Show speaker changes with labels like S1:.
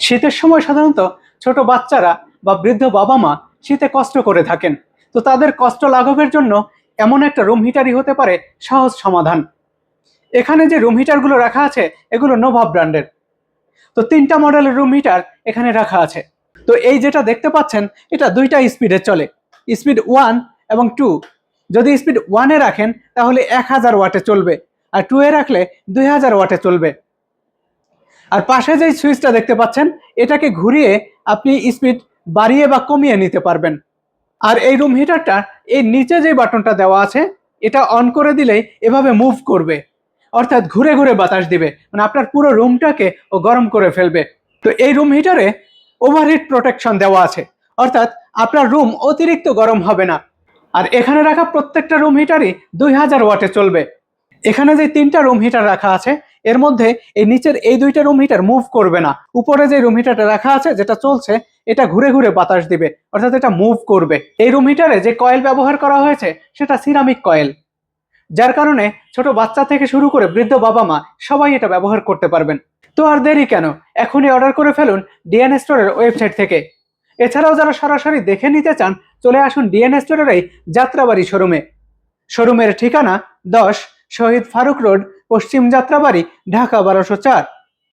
S1: শীতের সময় সাধারণত ছোট বাচ্চারা বা বৃদ্ধ বাবা মা শীতে কষ্ট করে থাকেন। তো তাদের কষ্ট লাঘবের জন্য এমন একটা রুম হিটারই হতে পারে সহজ সমাধান। এখানে যে রুম হিটারগুলো রাখা আছে, এগুলো নোভা ব্র্যান্ডের তো তিনটা মডেলের রুম হিটার এখানে রাখা আছে। তো এই যেটা দেখতে পাচ্ছেন, এটা দুইটা স্পিডে চলে। স্পিড ওয়ান এবং টু যদি স্পিড ওয়ানে রাখেন, তাহলে এক হাজার ওয়াটে চলবে। আর টু এ রাখলে দুই হাজার ওয়াটে চলবে। আর পাশে যে সুইচটা দেখতে পাচ্ছেন, এটাকে ঘুরিয়ে আপনি স্পিড বাড়িয়ে বা কমিয়ে নিতে পারবেন। আর এই রুম হিটারটা এই নিচে যে বাটনটা দেওয়া আছে, এটা অন করে দিলেই এভাবে মুভ করবে। অর্থাৎ ঘুরে ঘুরে বাতাস দিবে। মানে আপনার পুরো রুমটাকে ও গরম করে ফেলবে। তো এই রুম হিটারে ওভারহিট প্রোটেকশন দেওয়া আছে। অর্থাৎ আপনার রুম অতিরিক্ত গরম হবে না। আর এখানে রাখা প্রত্যেকটা রুম হিটারই দুই হাজার ওয়াটে চলবে। এখানে যে তিনটা রুম হিটার রাখা আছে, এর মধ্যে এই নিচের এই দুইটা রুম হিটার মুভ করবে না। উপরে যে রুম হিটারটা রাখা আছে, যেটা চলছে, এটা ঘুরে ঘুরে বাতাস দিবে, অর্থাৎ এটা মুভ করবে। এই রুম হিটারে যে কয়েল ব্যবহার করা হয়েছে, সেটা সিরামিক কয়েল যার কারণে ছোট বাচ্চা থেকে শুরু করে বৃদ্ধ বাবা মা সবাই এটা ব্যবহার করতে পারবেন। তো আর দেরি কেন? এখনই অর্ডার করে ফেলুন ডিএন স্টোরের ওয়েবসাইট থেকে। এছাড়াও যারা সরাসরি দেখে নিতে চান, চলে আসুন ডিএন স্টোরের এই যাত্রাবাড়ি শোরুমে শোরুমের ঠিকানা দশ শহীদ ফারুক রোড পশ্চিম যাত্রাবাড়ি ঢাকা বারোশো চার।